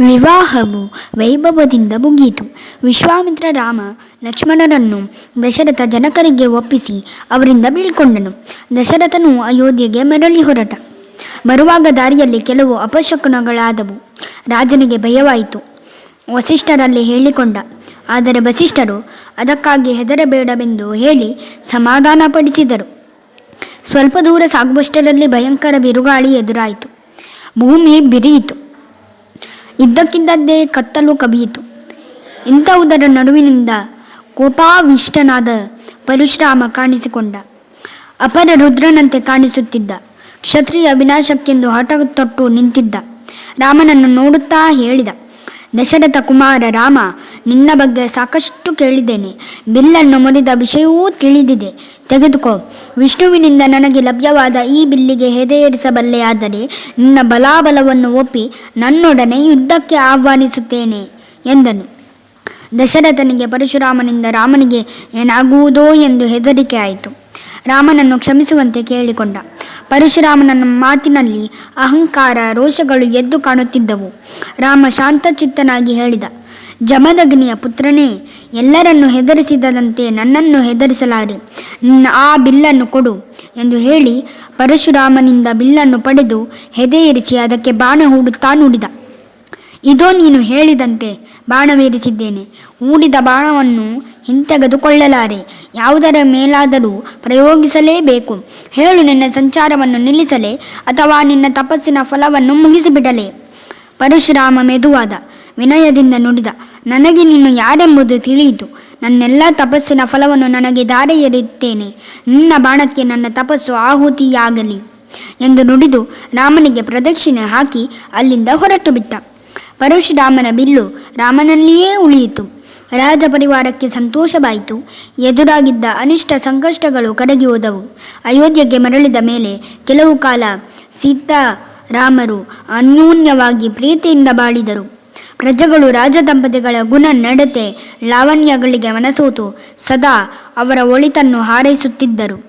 ವಿವಾಹವು ವೈಭವದಿಂದ ಮುಗಿಯಿತು. ವಿಶ್ವಾಮಿತ್ರ ರಾಮ ಲಕ್ಷ್ಮಣರನ್ನು ದಶರಥ ಜನಕರಿಗೆ ಒಪ್ಪಿಸಿ ಅವರಿಂದ ಬೀಳ್ಕೊಂಡನು. ದಶರಥನು ಅಯೋಧ್ಯೆಗೆ ಮರಳಿ ಹೊರಟ. ಬರುವಾಗ ದಾರಿಯಲ್ಲಿ ಕೆಲವು ಅಪಶಕುನಗಳಾದವು. ರಾಜನಿಗೆ ಭಯವಾಯಿತು. ವಸಿಷ್ಠರಲ್ಲಿ ಹೇಳಿಕೊಂಡ. ಆದರೆ ವಸಿಷ್ಠರು ಅದಕ್ಕಾಗಿ ಹೆದರಬೇಡವೆಂದು ಹೇಳಿ ಸಮಾಧಾನಪಡಿಸಿದರು. ಸ್ವಲ್ಪ ದೂರ ಸಾಗುವಷ್ಟರಲ್ಲಿ ಭಯಂಕರ ಬಿರುಗಾಳಿ ಎದುರಾಯಿತು. ಭೂಮಿ ಬಿರಿಯಿತು. ಇದ್ದಕ್ಕಿದ್ದಂತೆ ಕತ್ತಲು ಕವಿಯಿತು. ಇಂಥವುದರ ನಡುವಿನಿಂದ ಕೋಪಾವಿಷ್ಟನಾದ ಪರಶುರಾಮ ಕಾಣಿಸಿಕೊಂಡ. ಅಪರ ರುದ್ರನಂತೆ ಕಾಣಿಸುತ್ತಿದ್ದ. ಕ್ಷತ್ರಿಯ ವಿನಾಶಕ್ಕೆಂದು ಹಠ ತೊಟ್ಟು ನಿಂತಿದ್ದ. ರಾಮನನ್ನು ನೋಡುತ್ತಾ ಹೇಳಿದ. ದಶರಥ ಕುಮಾರ ರಾಮ, ನಿನ್ನ ಬಗ್ಗೆ ಸಾಕಷ್ಟು ಕೇಳಿದ್ದೇನೆ. ಬಿಲ್ಲನ್ನು ಮುರಿದ ವಿಷಯವೂ ತಿಳಿದಿದೆ. ತೆಗೆದುಕೋ. ವಿಷ್ಣುವಿನಿಂದ ನನಗೆ ಲಭ್ಯವಾದ ಈ ಬಿಲ್ಲಿಗೆ ಹೆದೆಯೇರಿಸಬಲ್ಲೆಯಾದರೆ ನಿನ್ನ ಬಲಾಬಲವನ್ನು ಒಪ್ಪಿ ನನ್ನೊಡನೆ ಯುದ್ಧಕ್ಕೆ ಆಹ್ವಾನಿಸುತ್ತೇನೆ, ಎಂದನು. ದಶರಥನಿಗೆ ಪರಶುರಾಮನಿಂದ ರಾಮನಿಗೆ ಏನಾಗುವುದೋ ಎಂದು ಹೆದರಿಕೆ ಆಯಿತು ರಾಮನನ್ನು ಕ್ಷಮಿಸುವಂತೆ ಕೇಳಿಕೊಂಡ. ಪರಶುರಾಮನ ಮಾತಿನಲ್ಲಿ ಅಹಂಕಾರ, ರೋಷಗಳು ಎದ್ದು ಕಾಣುತ್ತಿದ್ದವು. ರಾಮ ಶಾಂತಚಿತ್ತನಾಗಿ ಹೇಳಿದ, ಜಮದಗ್ನಿಯ ಪುತ್ರನೇ, ಎಲ್ಲರನ್ನು ಹೆದರಿಸಿದಂತೆ ನನ್ನನ್ನು ಹೆದರಿಸಲಾರೆ. ಆ ಬಿಲ್ಲನ್ನು ಕೊಡು ಎಂದು ಹೇಳಿ ಪರಶುರಾಮನಿಂದ ಬಿಲ್ಲನ್ನು ಪಡೆದು ಹೆದೆಯೇರಿಸಿ ಅದಕ್ಕೆ ಬಾಣ ಹೂಡುತ್ತಾ ನುಡಿದ. ಇದೋ ನೀನು ಹೇಳಿದಂತೆ ಬಾಣವೇರಿಸಿದ್ದೇನೆ ಹೂಡಿದ ಬಾಣವನ್ನು ಹಿಂತೆಗೆದುಕೊಳ್ಳಲಾರೆ. ಯಾವುದರ ಮೇಲಾದರೂ ಪ್ರಯೋಗಿಸಲೇಬೇಕು. ಹೇಳು ನಿನ್ನ ಸಂಚಾರವನ್ನು ನಿಲ್ಲಿಸಲೆ ಅಥವಾ ನಿನ್ನ ತಪಸ್ಸಿನ ಫಲವನ್ನು ಮುಗಿಸಿಬಿಡಲೇ. ಪರಶುರಾಮ ಮೆದುವಾದ. ವಿನಯದಿಂದ ನುಡಿದ. ನನಗೆ ನೀನು ಯಾರೆಂಬುದು ತಿಳಿಯಿತು. ನನ್ನೆಲ್ಲ ತಪಸ್ಸಿನ ಫಲವನ್ನು ನನಗೆ ದಾರೆ ಎರೆಯುತ್ತೇನೆ ನಿನ್ನ ಬಾಣಕ್ಕೆ ನನ್ನ ತಪಸ್ಸು ಆಹುತಿಯಾಗಲಿ ಎಂದು ನುಡಿದು ರಾಮನಿಗೆ ಪ್ರದಕ್ಷಿಣೆ ಹಾಕಿ ಅಲ್ಲಿಂದ ಹೊರಟು ಬಿಟ್ಟ ಪರಶುರಾಮನ ಬಿಲ್ಲು ರಾಮನಲ್ಲಿಯೇ ಉಳಿಯಿತು. ರಾಜ ಪರಿವಾರಕ್ಕೆ ಸಂತೋಷವಾಯಿತು. ಎದುರಾಗಿದ್ದ ಅನಿಷ್ಟ ಸಂಕಷ್ಟಗಳು ಕರಗಿ ಹೋದವು. ಅಯೋಧ್ಯೆಗೆ ಮರಳಿದ ಮೇಲೆ ಕೆಲವು ಕಾಲ ಸೀತಾರಾಮರು ಅನ್ಯೋನ್ಯವಾಗಿ ಪ್ರೀತಿಯಿಂದ ಬಾಳಿದರು. ಪ್ರಜೆಗಳು ರಾಜದಂಪತಿಗಳ ಗುಣ ನಡತೆ ಲಾವಣ್ಯಗಳಿಗೆ ಮನಸೋತು. ಸದಾ ಅವರ ಒಳಿತನ್ನು ಹಾರೈಸುತ್ತಿದ್ದರು.